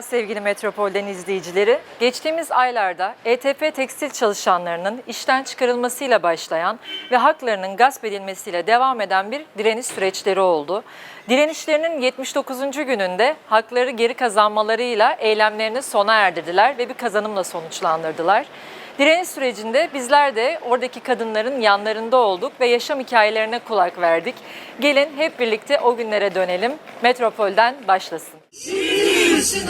Merhaba sevgili Metropol'den izleyicileri. Geçtiğimiz aylarda ETP tekstil çalışanlarının işten çıkarılmasıyla başlayan ve haklarının gasp edilmesiyle devam eden bir direniş süreçleri oldu. Direnişlerinin 79. gününde hakları geri kazanmalarıyla eylemlerini sona erdirdiler ve bir kazanımla sonuçlandırdılar. Direniş sürecinde bizler de oradaki kadınların yanlarında olduk ve yaşam hikayelerine kulak verdik. Gelin hep birlikte o günlere dönelim. Metropol'den başlasın. Bizim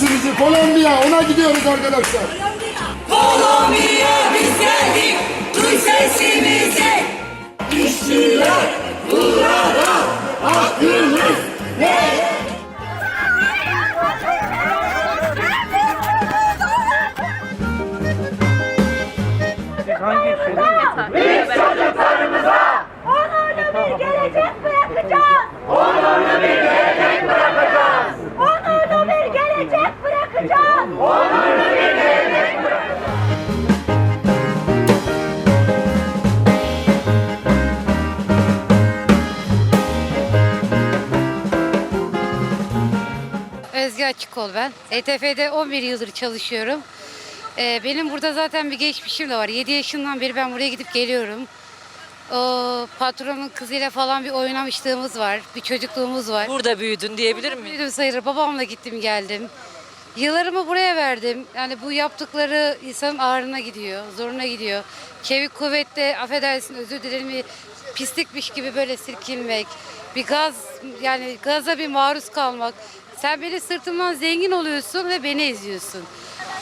duysun sesimizi. Kolombiya ona gidiyoruz arkadaşlar. Kolombiya biz geldik, duy sesimizi. İşçiler durara hakkımız ne? Açıkol ben. ETF'de 11 yıldır çalışıyorum. Ee, benim burada zaten bir geçmişim de var. 7 yaşından beri ben buraya gidip geliyorum. O patronun kızıyla falan bir oynamışlığımız var. Bir çocukluğumuz var. Burada büyüdün diyebilir miyim? Büyüdüm sayılır. Babamla gittim geldim. Yıllarımı buraya verdim. Yani bu yaptıkları insanın ağrına gidiyor, zoruna gidiyor. Çevik kuvvette affedersin özür dilerim pislikmiş gibi böyle silkinmek. Bir gaz yani gaza bir maruz kalmak. Sen benim sırtımdan zengin oluyorsun ve beni eziyorsun.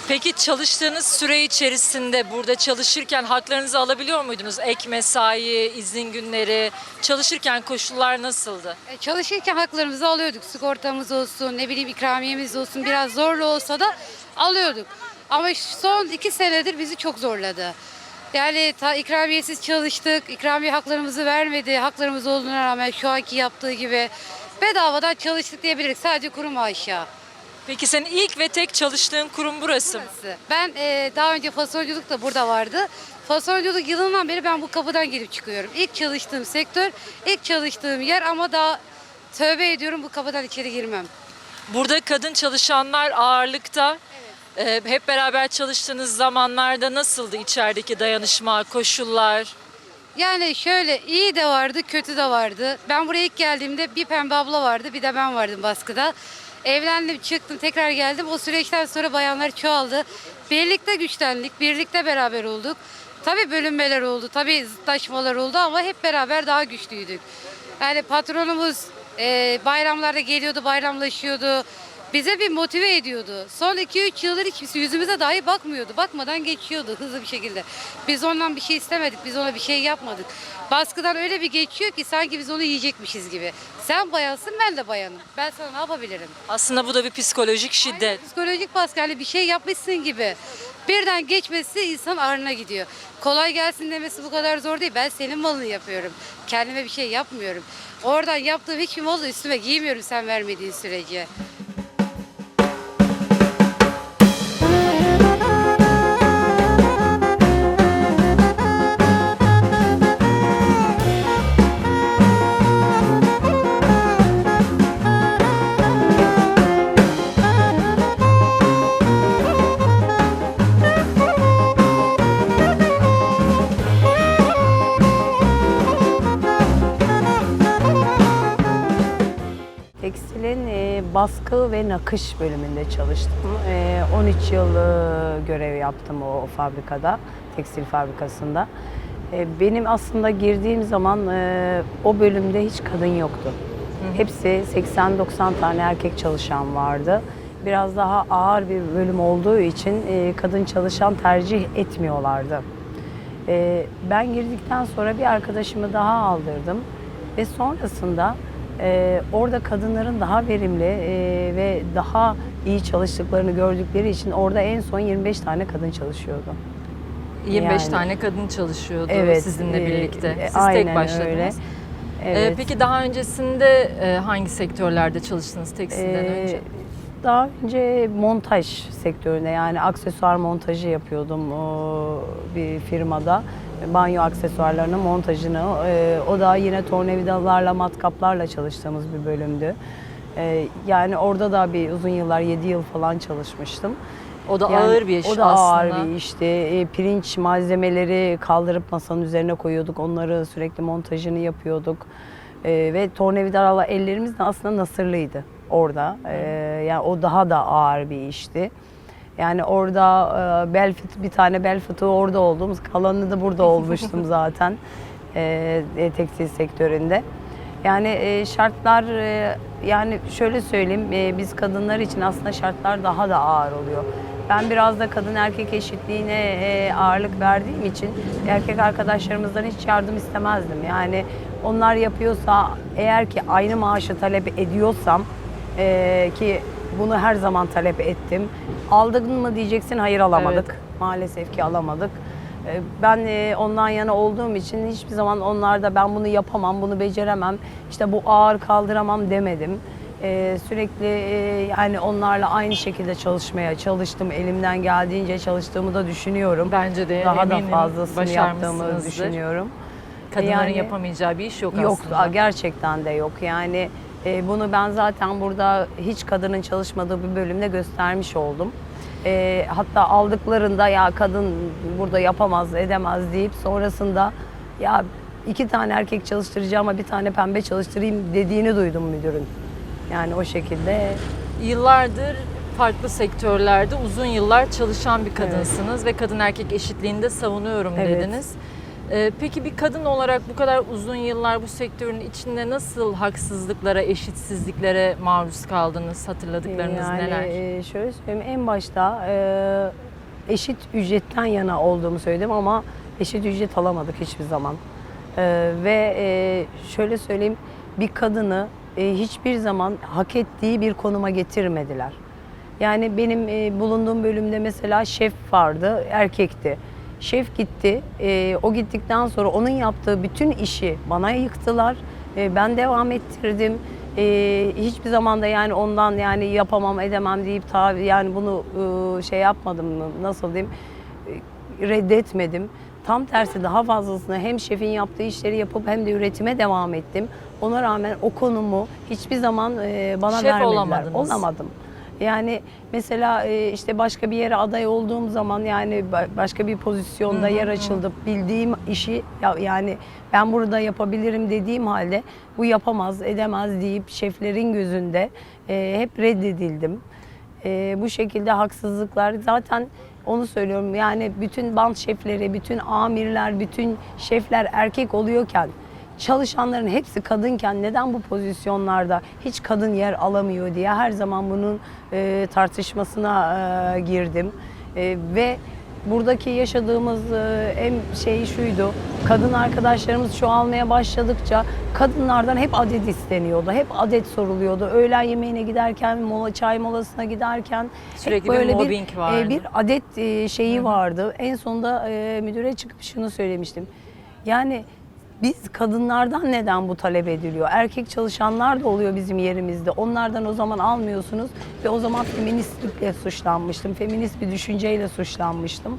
Peki çalıştığınız süre içerisinde burada çalışırken haklarınızı alabiliyor muydunuz? Ek mesai, izin günleri, çalışırken koşullar nasıldı? E, Çalışırken haklarımızı alıyorduk. Sigortamız olsun, ne bileyim ikramiyemiz olsun. Biraz zorlu olsa da alıyorduk. Ama son iki senedir bizi çok zorladı. Yani ta ikramiyesiz çalıştık, ikramiye haklarımızı vermedi. Haklarımız olduğuna rağmen şu anki yaptığı gibi bedavadan çalıştık diyebiliriz. Sadece kuru maaşa. Peki senin ilk ve tek çalıştığın kurum burası mı? Burası. Ben e, daha önce fasonculuk da burada vardı. Fasonculuk yılından beri ben bu kapıdan girip çıkıyorum. İlk çalıştığım sektör, ilk çalıştığım yer ama daha tövbe ediyorum bu kapıdan içeri girmem. Burada kadın çalışanlar ağırlıkta. Ee, hep beraber çalıştığınız zamanlarda nasıldı içerideki dayanışma, koşullar? Yani şöyle iyi de vardı, kötü de vardı. Ben buraya ilk geldiğimde bir pembe abla vardı, bir de ben vardım baskıda. Evlendim, çıktım, tekrar geldim. O süreçten sonra bayanlar çoğaldı. Birlikte güçlendik, birlikte beraber olduk. Tabii bölünmeler oldu, tabii zıtlaşmalar oldu ama hep beraber daha güçlüydük. Yani patronumuz e, bayramlarda geliyordu, bayramlaşıyordu. Bize bir motive ediyordu. Son 2-3 yıldır hiç yüzümüze dahi bakmıyordu. Bakmadan geçiyordu hızlı bir şekilde. Biz ondan bir şey istemedik, biz ona bir şey yapmadık. Baskıdan öyle bir geçiyor ki sanki biz onu yiyecekmişiz gibi. Sen bayansın, ben de bayanım. Ben sana ne yapabilirim? Aslında bu da bir psikolojik şiddet. Psikolojik baskı yani bir şey yapmışsın gibi. Birden geçmesi insan ağrına gidiyor. Kolay gelsin demesi bu kadar zor değil. Ben senin malını yapıyorum. Kendime bir şey yapmıyorum. Oradan yaptığım hiçbir malı üstüme giymiyorum sen vermediğin sürece. Baskı ve nakış bölümünde çalıştım. E, 13 yıl e, görev yaptım o, fabrikada, tekstil fabrikasında. E, benim aslında girdiğim zaman e, o bölümde hiç kadın yoktu. Hepsi 80-90 tane erkek çalışan vardı. Biraz daha ağır bir bölüm olduğu için e, kadın çalışan tercih etmiyorlardı. E, ben girdikten sonra bir arkadaşımı daha aldırdım ve sonrasında Ee, orada kadınların daha verimli e, ve daha iyi çalıştıklarını gördükleri için orada en son 25 tane kadın çalışıyordu. 25 Yani- tane kadın çalışıyordu Evet. sizinle e, birlikte. e, Siz aynen tek başladınız. öyle. Ee, Evet. peki daha öncesinde e, hangi sektörlerde çalıştınız tekstilden Ee, önce? Daha önce montaj sektöründe yani aksesuar montajı yapıyordum o, bir firmada. Banyo aksesuarlarının montajını. e, o da yine tornavidalarla, matkaplarla çalıştığımız bir bölümdü. E, yani orada da bir uzun yıllar, 7 yıl falan çalışmıştım. O da Yani ağır bir iş O da aslında. ağır bir işti. E, pirinç malzemeleri kaldırıp masanın üzerine koyuyorduk. Onları sürekli montajını yapıyorduk. E, ve tornavidalarla ellerimiz de aslında nasırlıydı orada. E, yani o daha da ağır bir işti. Yani orada e, bel fıt- bir tane bel fıtığı orada olduğumuz, kalanını da burada olmuştum zaten e, e, tekstil sektöründe. Yani e, şartlar e, yani şöyle söyleyeyim e, biz kadınlar için aslında şartlar daha da ağır oluyor. Ben biraz da kadın erkek eşitliğine e, ağırlık verdiğim için erkek arkadaşlarımızdan hiç yardım istemezdim. Yani onlar yapıyorsa eğer ki aynı maaşı talep ediyorsam e, ki bunu her zaman talep ettim. Aldın mı diyeceksin hayır alamadık. Evet. Maalesef ki alamadık. Ee, Ben e, ondan yana olduğum için hiçbir zaman onlarda ben bunu yapamam, bunu beceremem, işte bu ağır kaldıramam demedim. Ee, Sürekli e, yani onlarla aynı şekilde çalışmaya çalıştım. Elimden geldiğince çalıştığımı da düşünüyorum. Bence de Daha da fazlasını yaptığımı düşünüyorum. Kadınların Yani- yapamayacağı bir iş yok, Yok aslında. gerçekten de yok. Yani e, bunu ben zaten burada hiç kadının çalışmadığı bir bölümde göstermiş oldum. E, hatta aldıklarında ya kadın burada yapamaz, edemez deyip sonrasında ya iki tane erkek çalıştıracağıma bir tane pembe çalıştırayım dediğini duydum müdürün. Yani o şekilde Yıllardır farklı sektörlerde uzun yıllar çalışan bir kadınsınız ve kadın erkek eşitliğini de savunuyorum Evet. dediniz. Ee, peki bir kadın olarak bu kadar uzun yıllar bu sektörün içinde nasıl haksızlıklara, eşitsizliklere maruz kaldınız? Hatırladıklarınız yani neler? e, şöyle söyleyeyim en başta e, eşit ücretten yana olduğumu söyledim ama eşit ücret alamadık hiçbir zaman. E, ve e, şöyle söyleyeyim bir kadını e, hiçbir zaman hak ettiği bir konuma getirmediler. Yani benim e, bulunduğum bölümde mesela şef vardı, erkekti. Şef gitti, e, o gittikten sonra onun yaptığı bütün işi bana yıktılar. E, ben devam ettirdim. E, hiçbir zaman da yani ondan yani yapamam edemem deyip tabi yani bunu e, şey yapmadım nasıl diyeyim e, reddetmedim. Tam tersi daha fazlasını hem şefin yaptığı işleri yapıp hem de üretime devam ettim. Ona rağmen o konumu hiçbir zaman e, bana Şef vermediler. olamadınız. Olamadım. Yani mesela e, işte başka bir yere aday olduğum zaman yani ba- başka bir pozisyonda yer açıldı. Bildiğim işi ya- yani ben burada yapabilirim dediğim halde bu yapamaz, edemez deyip şeflerin gözünde e, hep reddedildim. E, bu şekilde haksızlıklar zaten onu söylüyorum yani bütün band şefleri, bütün amirler, bütün şefler erkek oluyorken çalışanların hepsi kadınken neden bu pozisyonlarda hiç kadın yer alamıyor diye her zaman bunun e, tartışmasına e, girdim. E, ve buradaki yaşadığımız e, en şey şuydu. Kadın arkadaşlarımız çoğalmaya başladıkça kadınlardan hep adet isteniyordu. Hep adet soruluyordu. Öğlen yemeğine giderken, mola çay molasına giderken Sürekli hep bir böyle bir, mobbing vardı. e, bir adet e, şeyi vardı. En sonunda e, müdüre çıkıp şunu söylemiştim. Yani biz kadınlardan neden bu talep ediliyor? Erkek çalışanlar da oluyor bizim yerimizde. Onlardan o zaman almıyorsunuz ve o zaman feministlikle suçlanmıştım. Feminist bir düşünceyle suçlanmıştım.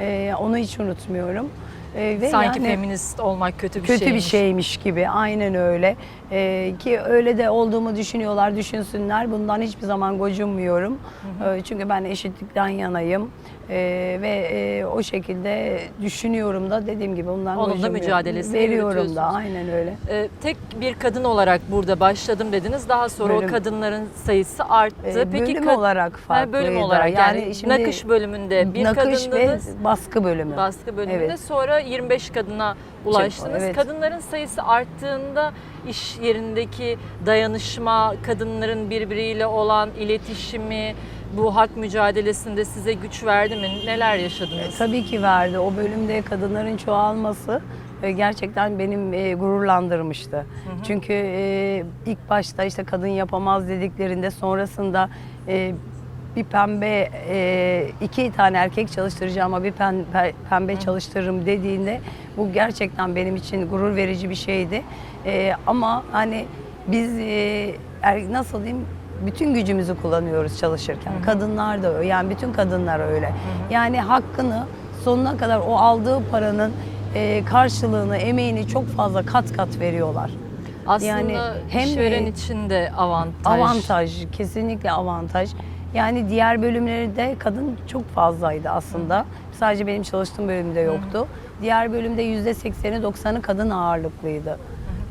E, onu hiç unutmuyorum. E, ve Sanki yani- feminist olmak kötü bir kötü şeymiş. bir şeymiş gibi aynen öyle Ee, ki öyle de olduğumu düşünüyorlar düşünsünler bundan hiçbir zaman gocunmuyorum Ee, çünkü ben eşitlikten yanayım Ee, ve e, o şekilde düşünüyorum da dediğim gibi bundan Onun da gocunmuyorum. mücadelesini veriyorum da aynen öyle Ee, tek bir kadın olarak burada başladım dediniz. Daha sonra Bölüm. o kadınların sayısı arttı. Ee, Peki bölüm kad- olarak farklıydı. bölüm olarak yani, Yani şimdi nakış bölümünde bir nakış kadındınız. ve baskı bölümü Baskı bölümünde Evet. sonra 25 kadına ulaştınız. evet. Kadınların sayısı arttığında iş yerindeki dayanışma, kadınların birbiriyle olan iletişimi, bu hak mücadelesinde size güç verdi mi? Neler yaşadınız? Tabii ki verdi. O bölümde kadınların çoğalması e, gerçekten benim e, gururlandırmıştı. Çünkü e, ilk başta işte kadın yapamaz dediklerinde sonrasında e, bir pembe e, iki tane erkek çalıştıracağım ama bir pen- pe- pembe çalıştırırım dediğinde bu gerçekten benim için gurur verici bir şeydi. E, ama hani biz e, er- nasıl diyeyim bütün gücümüzü kullanıyoruz çalışırken. Kadınlar da öyle. Yani bütün kadınlar öyle. Yani hakkını sonuna kadar o aldığı paranın e, karşılığını, emeğini çok fazla kat kat veriyorlar. Aslında Yani hem, işveren e, için de avantaj. Avantaj, kesinlikle avantaj. Yani diğer bölümlerde kadın çok fazlaydı aslında. Sadece benim çalıştığım bölümde yoktu. Diğer bölümde yüzde sekseni, doksanı kadın ağırlıklıydı.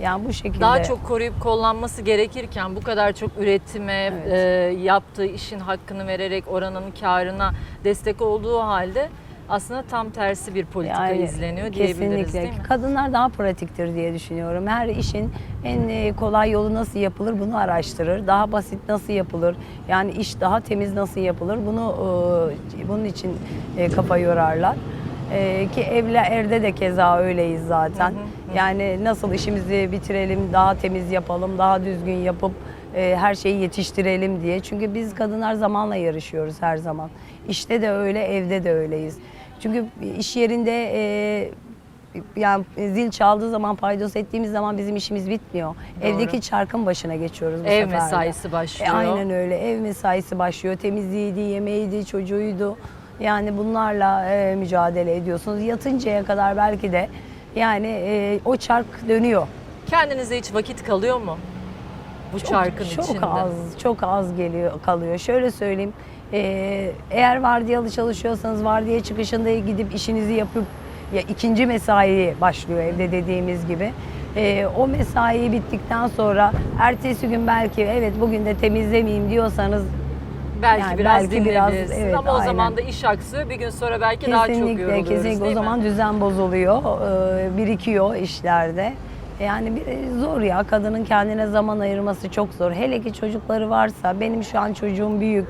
Yani bu şekilde. Daha çok koruyup kollanması gerekirken bu kadar çok üretime, Evet. e, yaptığı işin hakkını vererek oranın karına destek olduğu halde aslında tam tersi bir politika izleniyor diyebiliriz kesinlikle. değil mi? Kadınlar daha pratiktir diye düşünüyorum. Her işin en e, kolay yolu nasıl yapılır bunu araştırır. Daha basit nasıl yapılır? Yani iş daha temiz nasıl yapılır? Bunu e, bunun için e, kafa yorarlar. E, ki evle erde de keza öyleyiz zaten. Yani nasıl işimizi bitirelim, daha temiz yapalım, daha düzgün yapıp e, her şeyi yetiştirelim diye. Çünkü biz kadınlar zamanla yarışıyoruz her zaman. İşte de öyle, evde de öyleyiz. Çünkü iş yerinde e, yani zil çaldığı zaman paydos ettiğimiz zaman bizim işimiz bitmiyor. Evdeki çarkın başına geçiyoruz bu Ev sefer mesaisi başlıyor. E, aynen öyle. Ev mesaisi başlıyor. Temizliğiydi, yemeğiydi, çocuğuydu. Yani bunlarla e, mücadele ediyorsunuz. Yatıncaya kadar belki de yani e, o çark dönüyor. Kendinize hiç vakit kalıyor mu? Bu çarkın çok içinde. az, çok az geliyor kalıyor. Şöyle söyleyeyim, e, eğer vardiyalı çalışıyorsanız vardiya çıkışında gidip işinizi yapıp ya ikinci mesai başlıyor evde dediğimiz gibi. E, o mesai bittikten sonra ertesi gün belki evet bugün de temizlemeyeyim diyorsanız Belki Yani biraz belki biraz, evet, ama o zaman aynen. da iş aksıyor. Bir gün sonra belki daha çok kesinlikle yoruluyoruz kesinlikle o değil mi? zaman düzen bozuluyor, e, birikiyor işlerde. Yani bir, zor ya kadının kendine zaman ayırması çok zor. Hele ki çocukları varsa benim şu an çocuğum büyük.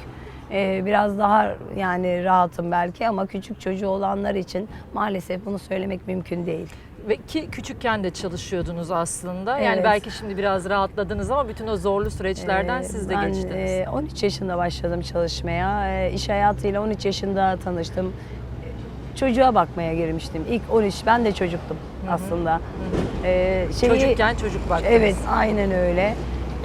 E, biraz daha yani rahatım belki ama küçük çocuğu olanlar için maalesef bunu söylemek mümkün değil. Ve ki küçükken de çalışıyordunuz aslında. Yani Evet. belki şimdi biraz rahatladınız ama bütün o zorlu süreçlerden Ee, siz de ben, geçtiniz. e, 13 yaşında başladım çalışmaya. E, iş hayatıyla 13 yaşında tanıştım. E, Çocuğa bakmaya girmiştim. İlk 13 ben de çocuktum aslında. E, şeyi- Çocukken çocuk baktınız. Evet, aynen öyle.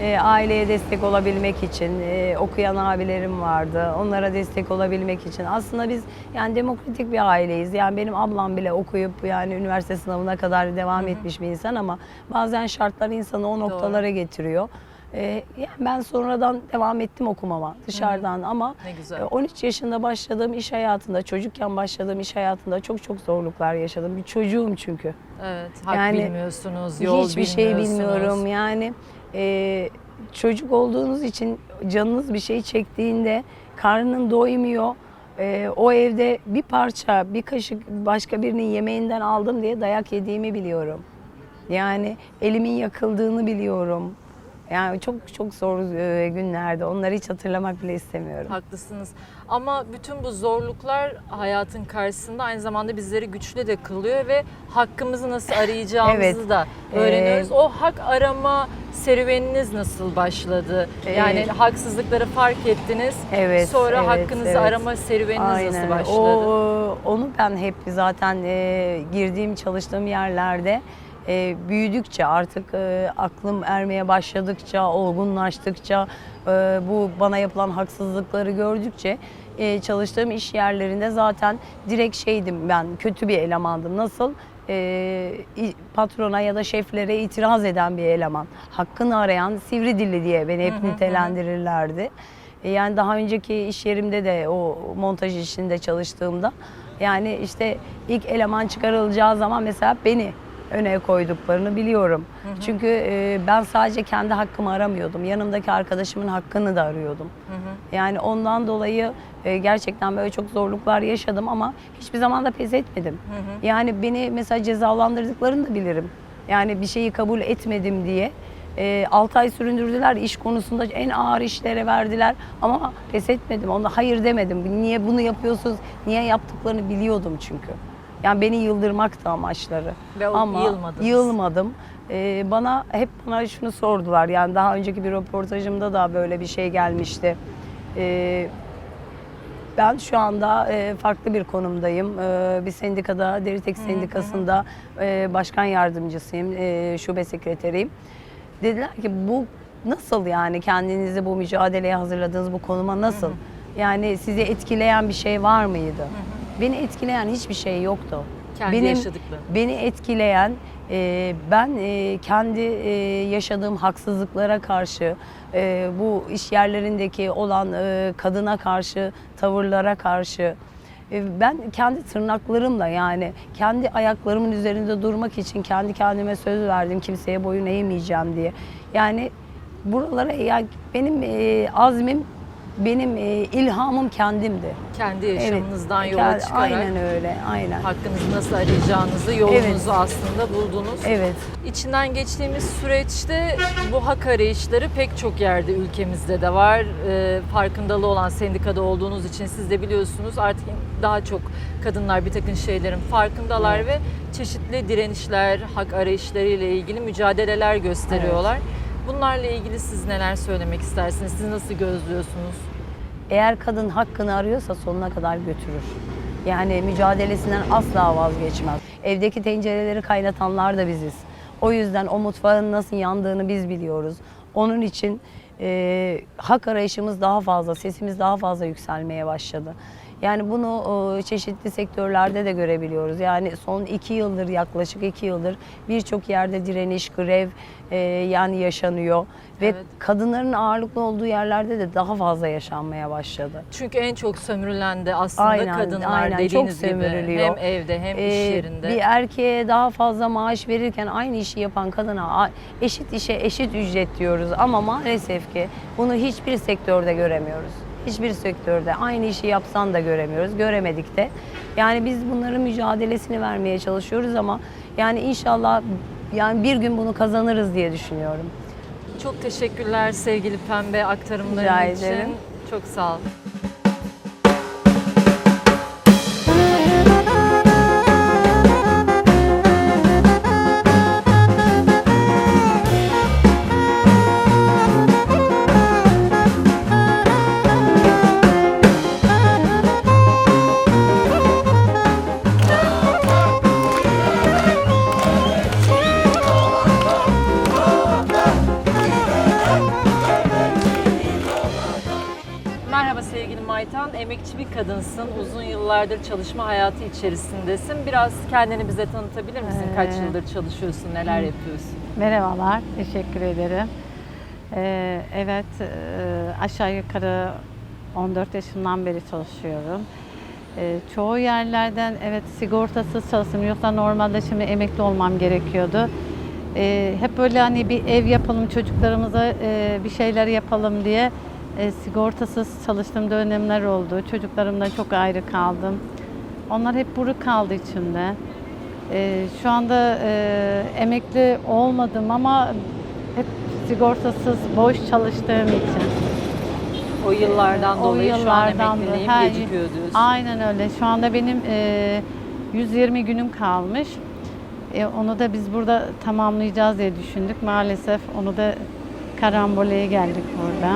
E, aileye destek olabilmek için e, okuyan abilerim vardı. Onlara destek olabilmek için. Aslında biz yani demokratik bir aileyiz. Yani benim ablam bile okuyup yani üniversite sınavına kadar devam etmiş bir insan ama bazen şartlar insanı o noktalara getiriyor. E, yani ben sonradan devam ettim okumama dışarıdan ama Ne güzel. e, 13 yaşında başladığım iş hayatında, çocukken başladığım iş hayatında çok çok zorluklar yaşadım. Bir çocuğum çünkü. Evet, hak Yani bilmiyorsunuz, yol Hiçbir şey bilmiyorsunuz. bilmiyorum. Yani e, çocuk olduğunuz için canınız bir şey çektiğinde karnın doymuyor. E, o evde bir parça, bir kaşık başka birinin yemeğinden aldım diye dayak yediğimi biliyorum. Yani elimin yakıldığını biliyorum. Yani çok çok zor e, günlerde. Onları hiç hatırlamak bile istemiyorum. Haklısınız. Ama bütün bu zorluklar hayatın karşısında aynı zamanda bizleri güçlü de kılıyor ve hakkımızı nasıl arayacağımızı Evet. da Ee, öğreniyoruz. o hak arama serüveniniz nasıl başladı? Ee, yani haksızlıkları fark ettiniz. Evet, Sonra evet, hakkınızı evet. arama serüveniniz nasıl başladı? O, onu ben hep zaten e, girdiğim çalıştığım yerlerde e, büyüdükçe artık e, aklım ermeye başladıkça, olgunlaştıkça e, bu bana yapılan haksızlıkları gördükçe e, çalıştığım iş yerlerinde zaten direkt şeydim ben kötü bir elemandım. Nasıl? E, patrona ya da şeflere itiraz eden bir eleman. Hakkını arayan sivri dilli diye beni hep nitelendirirlerdi. E, Yani daha önceki iş yerimde de o montaj işinde çalıştığımda yani işte ilk eleman çıkarılacağı zaman mesela beni öne koyduklarını biliyorum. Çünkü e, ben sadece kendi hakkımı aramıyordum. Yanımdaki arkadaşımın hakkını da arıyordum. Yani ondan dolayı e, gerçekten böyle çok zorluklar yaşadım ama hiçbir zaman da pes etmedim. Yani beni mesela cezalandırdıklarını da bilirim. Yani bir şeyi kabul etmedim diye. 6 ay süründürdüler iş konusunda en ağır işlere verdiler ama pes etmedim. Ona hayır demedim. Niye bunu yapıyorsunuz? Niye yaptıklarını biliyordum çünkü. Yani beni yıldırmak da amaçları. Ve Ama yılmadınız. yılmadım. Ee, bana hep bana şunu sordular. Yani daha önceki bir röportajımda da böyle bir şey gelmişti. Ee, ben şu anda e, farklı bir konumdayım. E, bir sendikada, Deritek Sendikası'nda e, başkan yardımcısıyım, e, şube sekreteriyim. Dediler ki bu nasıl yani kendinizi bu mücadeleye hazırladığınız bu konuma nasıl? Yani sizi etkileyen bir şey var mıydı? Beni etkileyen hiçbir şey yoktu. Kendi yaşadıkları. Beni etkileyen e, ben e, kendi e, yaşadığım haksızlıklara karşı e, bu iş yerlerindeki olan e, kadına karşı tavırlara karşı e, ben kendi tırnaklarımla yani kendi ayaklarımın üzerinde durmak için kendi kendime söz verdim kimseye boyun eğmeyeceğim diye. Yani buralara ya benim e, azmim benim e, ilhamım kendimdi. Kendi yaşamınızdan Evet, yola çıkarak Aynen öyle, aynen. hakkınızı nasıl arayacağınızı, yolunuzu Evet. aslında buldunuz. Evet. İçinden geçtiğimiz süreçte bu hak arayışları pek çok yerde ülkemizde de var. Ee, farkındalığı olan sendikada olduğunuz için siz de biliyorsunuz artık daha çok kadınlar bir takım şeylerin farkındalar ve çeşitli direnişler, hak arayışlarıyla ilgili mücadeleler gösteriyorlar. Bunlarla ilgili siz neler söylemek istersiniz? Siz nasıl gözlüyorsunuz? Eğer kadın hakkını arıyorsa sonuna kadar götürür. Yani mücadelesinden asla vazgeçmez. Evdeki tencereleri kaynatanlar da biziz. O yüzden o mutfağın nasıl yandığını biz biliyoruz. Onun için e, hak arayışımız daha fazla, sesimiz daha fazla yükselmeye başladı. Yani bunu e, çeşitli sektörlerde de görebiliyoruz. Yani son iki yıldır yaklaşık iki yıldır birçok yerde direniş, grev e, yani yaşanıyor. Ve Evet. kadınların ağırlıklı olduğu yerlerde de daha fazla yaşanmaya başladı. Çünkü en çok sömürülen de aslında Aynen, kadınlar aynen. dediğiniz Çok gibi. Hem evde hem Ee, iş yerinde. Bir erkeğe daha fazla maaş verirken aynı işi yapan kadına eşit işe eşit ücret diyoruz. Ama maalesef ki bunu hiçbir sektörde göremiyoruz. Hiçbir sektörde aynı işi yapsan da göremiyoruz. Göremedik de. Yani biz bunların mücadelesini vermeye çalışıyoruz ama yani inşallah yani bir gün bunu kazanırız diye düşünüyorum. Çok teşekkürler sevgili Pembe aktarımların Rica için. ederim. Çok sağ ol. Maytan. Emekçi bir kadınsın. Uzun yıllardır çalışma hayatı içerisindesin. Biraz kendini bize tanıtabilir misin? Kaç Ee, yıldır çalışıyorsun? Neler yapıyorsun? Merhabalar, teşekkür ederim. Ee, evet, e, aşağı yukarı 14 yaşımdan beri çalışıyorum. Ee, çoğu yerlerden evet sigortasız çalıştım. Yoksa normalde şimdi emekli olmam gerekiyordu. Ee, hep böyle hani bir ev yapalım çocuklarımıza e, bir şeyler yapalım diye e, sigortasız çalıştığım dönemler oldu. Çocuklarımdan çok ayrı kaldım. Onlar hep buruk kaldı içimde. Ee, şu anda e, emekli olmadım ama hep sigortasız boş çalıştığım için. O yıllardan O dolayı şu an yıllardan da- emekliliğim Ha, gecikiyor diyorsun. Aynen öyle. Şu anda benim e, 120 günüm kalmış. E, onu da biz burada tamamlayacağız diye düşündük. Maalesef onu da karamboleye geldik burada.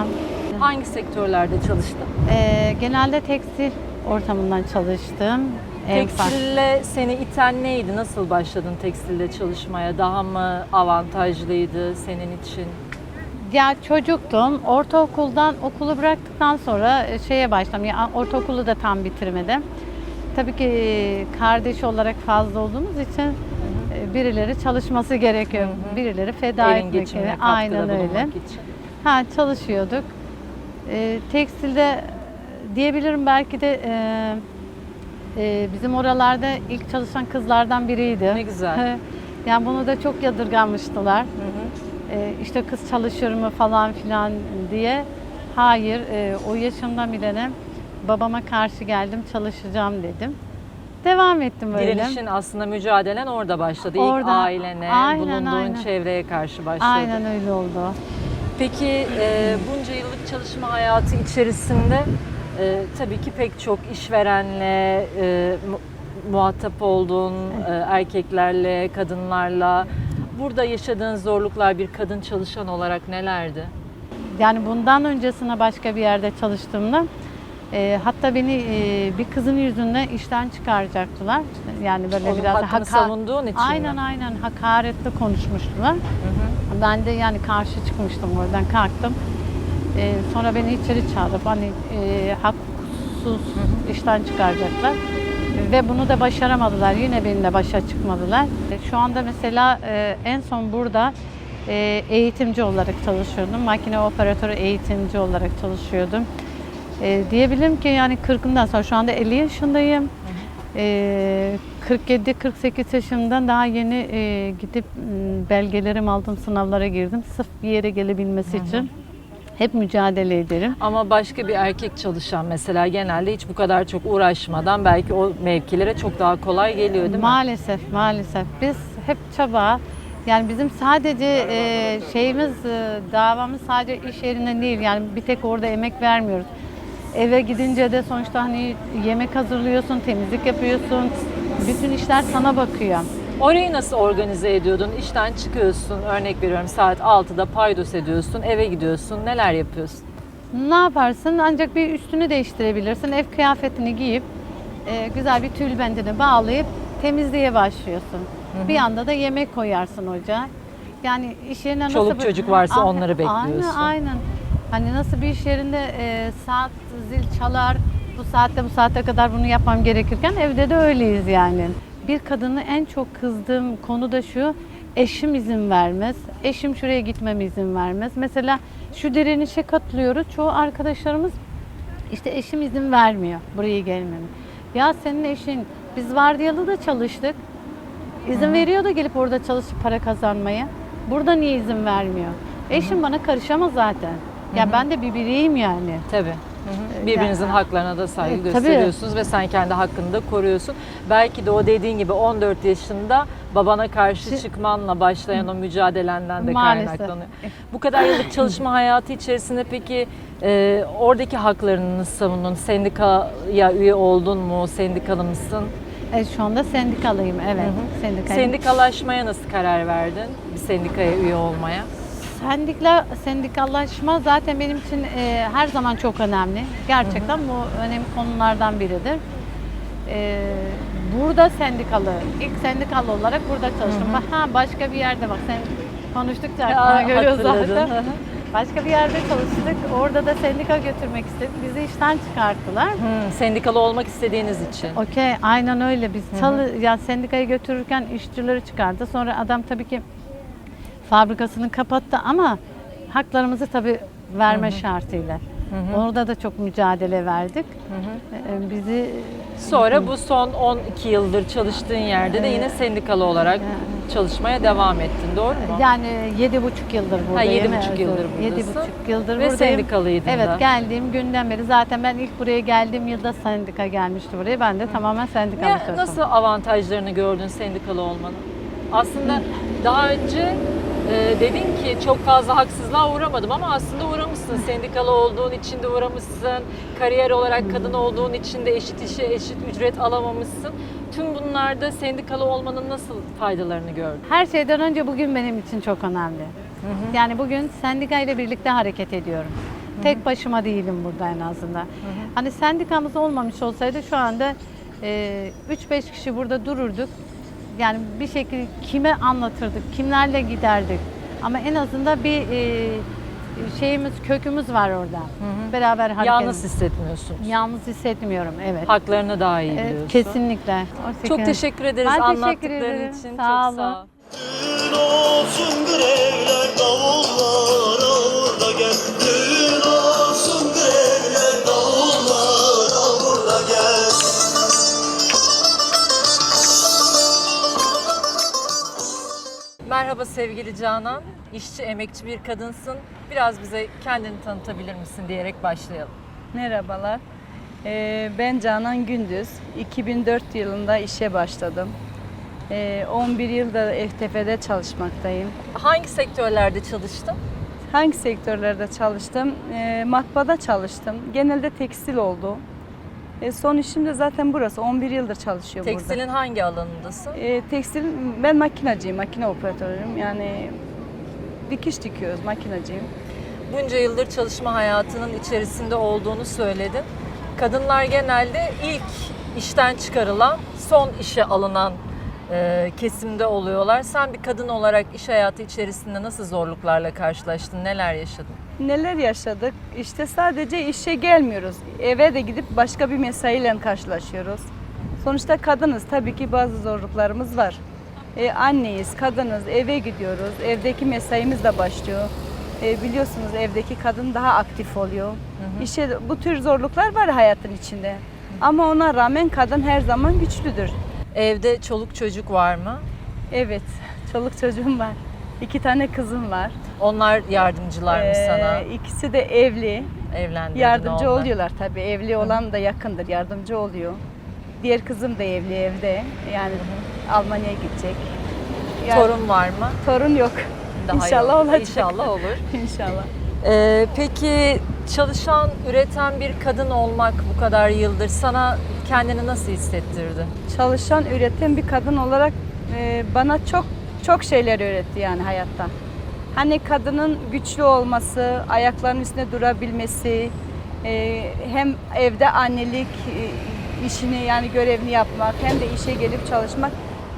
Hangi sektörlerde çalıştın? E, genelde tekstil ortamından çalıştım. Farklı- Tekstille seni iten neydi? Nasıl başladın tekstilde çalışmaya? Daha mı avantajlıydı senin için? Ya çocuktum. Ortaokuldan okulu bıraktıktan sonra e, şeye başladım. Ya ortaokulu da tam bitirmedim. Tabii ki e, kardeş olarak fazla olduğumuz için e, birileri çalışması gerekiyor. Birileri feda Evin etmek gerekiyor. Aynen öyle. için. Ha çalışıyorduk. E, tekstilde diyebilirim belki de e, e, bizim oralarda ilk çalışan kızlardan biriydi. Ne güzel. yani bunu da çok yadırgamıştılar. Hı hı. E, işte kız çalışır mı falan filan diye. Hayır, e, o yaşımdan bilene babama karşı geldim, çalışacağım dedim. Devam ettim böyle. Direnişin aslında mücadelen orada başladı. Orada. İlk ailene, Aynen, bulunduğun aynen. çevreye karşı başladı. Aynen öyle oldu. Peki e, bunca yıllık çalışma hayatı içerisinde e, tabii ki pek çok işverenle e, mu- muhatap olduğun e, erkeklerle, kadınlarla. Burada yaşadığın zorluklar bir kadın çalışan olarak nelerdi? Yani bundan öncesine başka bir yerde çalıştığımda e, hatta beni e, bir kızın yüzünden işten çıkaracaktılar. Yani böyle Onun biraz hakkını haka- savunduğun için mi? Aynen aynen hakaretli konuşmuştular. Ben de yani karşı çıkmıştım oradan kalktım. E, sonra beni içeri çağırıp hani e, haksız işten çıkaracaklar. Ve bunu da başaramadılar. Yine benimle başa çıkmadılar. Şu anda mesela e, en son burada e, eğitimci olarak çalışıyordum. Makine operatörü eğitimci olarak çalışıyordum. E, diyebilirim ki yani 40'ından sonra şu anda 50 yaşındayım. E, 47-48 yaşımdan daha yeni e, gidip m, belgelerimi aldım, sınavlara girdim. Sırf bir yere gelebilmesi için. Hep mücadele ederim. Ama başka bir erkek çalışan mesela genelde hiç bu kadar çok uğraşmadan belki o mevkilere çok daha kolay geliyor değil mi? Maalesef, maalesef. Biz hep çaba, yani bizim sadece e, şeyimiz, e, davamız sadece iş yerinde değil. Yani bir tek orada emek vermiyoruz. Eve gidince de sonuçta hani yemek hazırlıyorsun, temizlik yapıyorsun. Bütün işler sana bakıyor. Orayı nasıl organize ediyordun? İşten çıkıyorsun, örnek veriyorum saat 6'da paydos ediyorsun, eve gidiyorsun, neler yapıyorsun? Ne yaparsın? Ancak bir üstünü değiştirebilirsin. Ev kıyafetini giyip e, güzel bir tülbentini bağlayıp temizliğe başlıyorsun. Bir anda da yemek koyarsın ocağa. Yani iş yerine nasıl Çoluk bir- çocuk varsa Aynen, onları bekliyorsun. Aynen, aynen. Hani nasıl bir iş yerinde e, saat zil çalar, bu saatte bu saate kadar bunu yapmam gerekirken evde de öyleyiz yani. Bir kadını en çok kızdığım konu da şu, eşim izin vermez, eşim şuraya gitmeme izin vermez. Mesela şu direnişe katılıyoruz, çoğu arkadaşlarımız işte eşim izin vermiyor buraya gelmeme. Ya senin eşin, biz vardiyalı da çalıştık. İzin veriyor da gelip orada çalışıp para kazanmaya. Burada niye izin vermiyor? Eşim bana karışamaz zaten. Ya ben de bir bireyim yani. Tabii. Hı hı. Birbirinizin Yani- haklarına da saygı E, tabii. gösteriyorsunuz ve sen kendi hakkını da koruyorsun. Belki de o dediğin gibi 14 yaşında babana karşı çıkmanla başlayan o mücadelenden de Maalesef. kaynaklanıyor. Bu kadar yıllık çalışma hayatı içerisinde peki e, oradaki haklarını nasıl savundun? Sendikaya üye oldun mu? Sendikalı mısın? E, şu anda sendikalıyım evet. Sendikayım. Sendikalaşmaya nasıl karar verdin? Bir sendikaya üye olmaya? Sendikla, sendikallaşma zaten benim için e, her zaman çok önemli. Gerçekten bu önemli konulardan biridir. E, burada sendikalı, ilk sendikalı olarak burada çalıştım. Ha başka bir yerde bak sen konuştukça aklına görüyor hatırladın. zaten. Hı hı. Başka bir yerde çalıştık. Orada da sendika götürmek istedik. Bizi işten çıkarttılar. Hmm, sendikalı olmak istediğiniz için. Okey, aynen öyle. Biz çalı, ya sendikayı götürürken işçileri çıkardı. Sonra adam tabii ki fabrikasını kapattı ama haklarımızı tabii verme şartıyla. Orada da çok mücadele verdik. Ee, Bizi Sonra bu son 12 yıldır çalıştığın yerde de yine sendikalı olarak çalışmaya devam ettin. Doğru mu? yani yedi buçuk yıldır buradayım. buçuk Evet, yıldır Yedi buradasın. buçuk yıldır Ve buradayım. sendikalıydın Evet da. geldiğim günden beri zaten ben ilk buraya geldiğim yılda sendika gelmişti buraya. Ben de tamamen sendikalı çalıştım. nasıl avantajlarını gördün sendikalı olmanın? Aslında daha önce e, dedin ki çok fazla haksızlığa uğramadım ama aslında uğramışsın. Sendikalı olduğun için de uğramışsın. Kariyer olarak kadın olduğun için de eşit işe eşit ücret alamamışsın. Tüm bunlarda sendikalı olmanın nasıl faydalarını gördün? Her şeyden önce bugün benim için çok önemli. Yani bugün sendika ile birlikte hareket ediyorum. Tek başıma değilim burada en azından. Hani sendikamız olmamış olsaydı şu anda e, 3-5 kişi burada dururduk. Yani bir şekilde kime anlatırdık, kimlerle giderdik. Ama en azından bir e, şeyimiz, kökümüz var orada. Beraber hareket Yalnız hissetmiyorsun. Yalnız hissetmiyorum, evet. Haklarını daha iyi Evet, biliyorsun. kesinlikle. O Çok teşekkür ederiz Ben teşekkür anlattıkların ederim. için. Sağ Çok olun. sağ ol. Düğün olsun grevler davullar avurda gel Düğün Merhaba sevgili Canan. İşçi, emekçi bir kadınsın. Biraz bize kendini tanıtabilir misin diyerek başlayalım. Merhabalar. Ee, Ben Canan Gündüz. 2004 yılında işe başladım. Ee, 11 yılda FTF'de çalışmaktayım. Hangi sektörlerde çalıştın? Hangi sektörlerde çalıştım? Ee, Matbaada çalıştım. Genelde tekstil oldu. E, son işim de zaten burası. 11 yıldır çalışıyorum burada. Tekstilin hangi alanındasın? E, tekstil, ben makinacıyım, makine operatörüyüm. Yani dikiş dikiyoruz, makinacıyım. Bunca yıldır çalışma hayatının içerisinde olduğunu söyledin. Kadınlar genelde ilk işten çıkarılan, son işe alınan e, kesimde oluyorlar. Sen bir kadın olarak iş hayatı içerisinde nasıl zorluklarla karşılaştın, neler yaşadın? Neler yaşadık? İşte sadece işe gelmiyoruz. Eve de gidip başka bir mesaiyle karşılaşıyoruz. Sonuçta kadınız. Tabii ki bazı zorluklarımız var. E, anneyiz, kadınız, eve gidiyoruz. Evdeki mesaimiz de başlıyor. E, biliyorsunuz evdeki kadın daha aktif oluyor. İşe bu tür zorluklar var hayatın içinde. Ama ona rağmen kadın her zaman güçlüdür. Evde çoluk çocuk var mı? Evet, çoluk çocuğum var. İki tane kızım var. Onlar yardımcılar mı Ee, sana? İkisi de evli. Evlendirdin Yardımcı onlar. oluyorlar tabii. Evli olan da yakındır, yardımcı oluyor. Diğer kızım da evli evde. Yani Almanya'ya gidecek. Yani Torun var mı? torun yok. Daha İnşallah yok. olacak. İnşallah olur. İnşallah. Ee, peki çalışan, üreten bir kadın olmak bu kadar yıldır sana kendini nasıl hissettirdi? Çalışan, üreten bir kadın olarak e, bana çok çok şeyler öğretti yani hayatta. Hani kadının güçlü olması, ayaklarının üstünde durabilmesi, e, hem evde annelik e, işini yani görevini yapmak hem de işe gelip çalışmak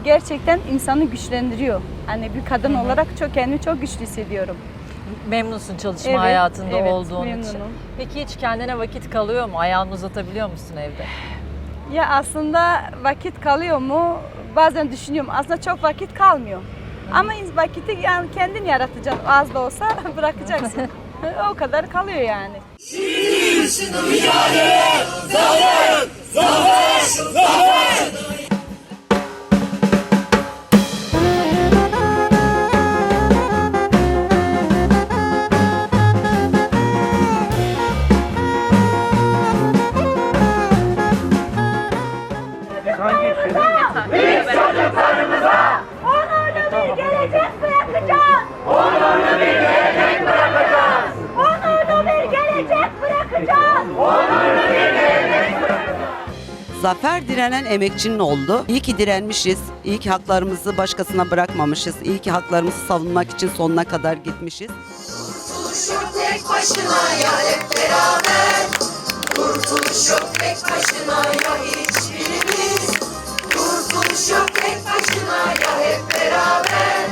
gerçekten insanı güçlendiriyor. Hani bir kadın olarak çok kendimi çok güçlü hissediyorum. Memnunsun çalışma Evet, hayatında evet, olduğun için. memnunum. Peki hiç kendine vakit kalıyor mu? Ayağını uzatabiliyor musun evde? Ya aslında vakit kalıyor mu? Bazen düşünüyorum. Aslında çok vakit kalmıyor. Ama vakiti yani kendin yaratacaksın. Az da olsa bırakacaksın. o kadar kalıyor yani. Zafer direnen emekçinin oldu. İyi ki direnmişiz. İyi ki haklarımızı başkasına bırakmamışız. İyi ki haklarımızı savunmak için sonuna kadar gitmişiz. Kurtuluş yok tek başına ya hep beraber Kurtuluş yok tek başına ya hiçbirimiz Kurtuluş yok tek başına ya hep beraber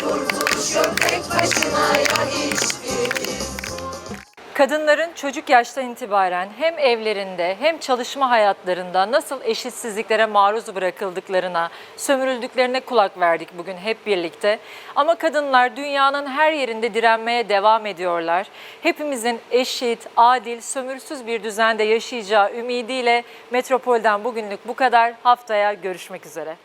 Kurtuluş yok tek başına Kadınların çocuk yaştan itibaren hem evlerinde hem çalışma hayatlarında nasıl eşitsizliklere maruz bırakıldıklarına, sömürüldüklerine kulak verdik bugün hep birlikte. Ama kadınlar dünyanın her yerinde direnmeye devam ediyorlar. Hepimizin eşit, adil, sömürüsüz bir düzende yaşayacağı ümidiyle Metropol'den bugünlük bu kadar. Haftaya görüşmek üzere.